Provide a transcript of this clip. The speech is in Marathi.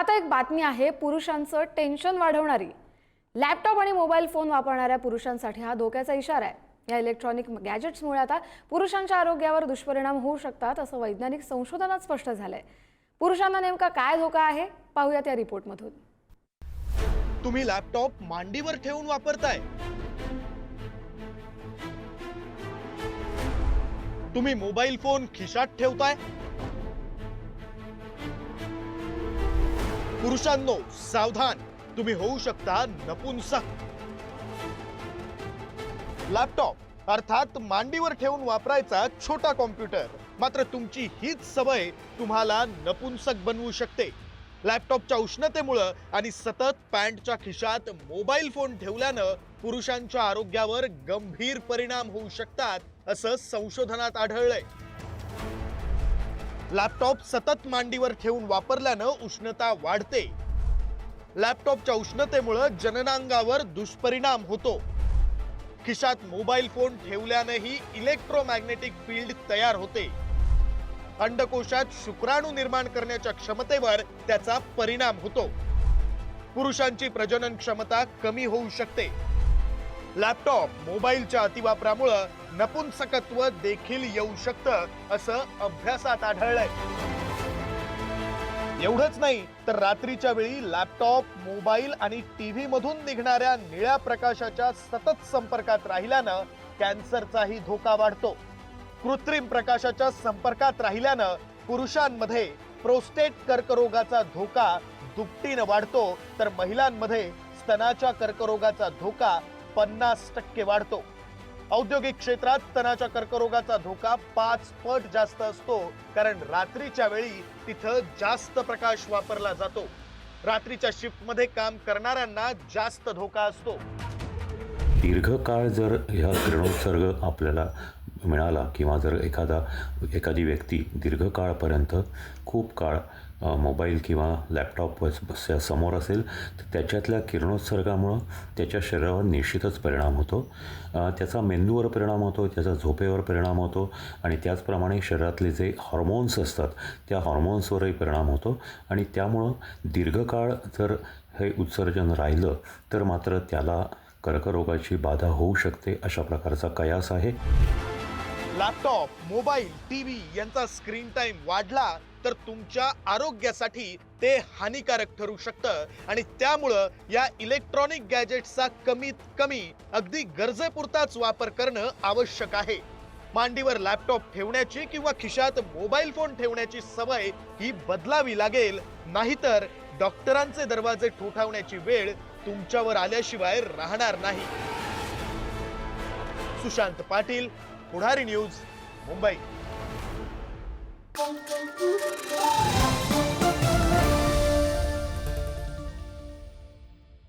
आता एक बातमी आहे पुरुषांचं टेन्शन वाढवणारी. लॅपटॉप आणि मोबाईल फोन वापरणाऱ्या पुरुषांसाठी हा धोक्याचा इशारा आहे. या इलेक्ट्रॉनिक गॅजेट्समुळे आता पुरुषांच्या आरोग्यावर दुष्परिणाम होऊ शकतात असं वैज्ञानिक संशोधनात स्पष्ट झालंय. पुरुषांना नेमका काय धोका आहे पाहूयात या रिपोर्टमधून. तुम्ही लॅपटॉप मांडीवर ठेवून वापरताय. तुम्ही मोबाईल फोन खिशात ठेवताय. पुरुषांनो सावधान. तुम्ही होऊ शकता नपुंसक. लॅपटॉप अर्थात मांडीवर ठेवून वापरायचा छोटा कॉम्प्युटर मात्र तुमची हीच सवय तुम्हाला नपुंसक बनवू शकते. लॅपटॉपच्या उष्णतेमुळं आणि सतत पॅन्टच्या खिशात मोबाईल फोन ठेवल्यानं पुरुषांच्या आरोग्यावर गंभीर परिणाम होऊ शकतात असं संशोधनात आढळलंय. लॅपटॉप सतत मांडीवर ठेवून वापरल्यानं उष्णता वाढते. लॅपटॉपच्या उष्णतेमुळं जननांगावर दुष्परिणाम होतो. खिशात मोबाईल फोन ठेवल्यानंही इलेक्ट्रोमॅग्नेटिक फील्ड तयार होते. अंडकोशात शुक्राणू निर्माण करण्याच्या क्षमतेवर त्याचा परिणाम होतो. पुरुषांची प्रजनन क्षमता कमी होऊ शकते. लॅपटॉप मोबाईलच्या अतिवापरामुळं नपुंसकत्व देखील येऊ शकतं असं अभ्यासात आढळलंय. एवढंच नाही तर रात्रीच्या वेळी लॅपटॉप मोबाईल आणि टीव्ही मधून निघणाऱ्या निळ्या प्रकाशाच्या सतत संपर्कात राहिल्यानं कॅन्सरचाही धोका वाढतो. कृत्रिम प्रकाशाच्या संपर्कात राहिल्यानं पुरुषांमध्ये प्रोस्टेट कर्करोगाचा धोका दुपटीनं वाढतो तर महिलांमध्ये स्तनाच्या कर्करोगाचा धोका पन्नास टक्के वाढतो. औद्योगिक क्षेत्रात तणाच्या कर्करोगाचा धोका पाच पट जास्त असतो कारण रात्रीच्या वेळी तिथं जास्त प्रकाश वापरला जातो. रात्रीच्या शिफ्टमध्ये काम करणाऱ्यांना जास्त धोका असतो. दीर्घकाळ जर ह्या किरणोत्सर्ग आपल्याला मिळाला किंवा जर एखादा एखादी व्यक्ती दीर्घकाळपर्यंत खूप काळ मोबाईल किंवा लॅपटॉप बसच्या समोर असेल तर त्याच्यातल्या किरणोत्सर्गामुळं त्याच्या शरीरावर निश्चितच परिणाम होतो. त्याचा मेंदूवर परिणाम होतो त्याचा झोपेवर परिणाम होतो आणि त्याचप्रमाणे शरीरातले जे हॉर्मोन्स असतात त्या हॉर्मोन्सवरही परिणाम होतो. आणि त्यामुळं दीर्घकाळ जर हे उत्सर्जन राहिलं तर मात्र त्याला कर्करोगाची बाधा होऊ शकते अशा प्रकारचा कयास आहे. लॅपटॉप मोबाईल टी व्ही यांचा स्क्रीन टाईम वाढला तर तुमच्या आरोग्यासाठी ते हानिकारक ठरू शकतं. आणि त्यामुळं या इलेक्ट्रॉनिक गॅजेट्सचा कमीत कमी अगदी गरजेपुरताच वापर करणं आवश्यक आहे. मांडीवर लॅपटॉप ठेवण्याची किंवा खिशात मोबाईल फोन ठेवण्याची सवय ही बदलावी लागेल. नाहीतर डॉक्टरांचे दरवाजे ठोठावण्याची वेळ तुमच्यावर आल्याशिवाय राहणार नाही. Sushant Patil Pudhari news Mumbai. Thank you.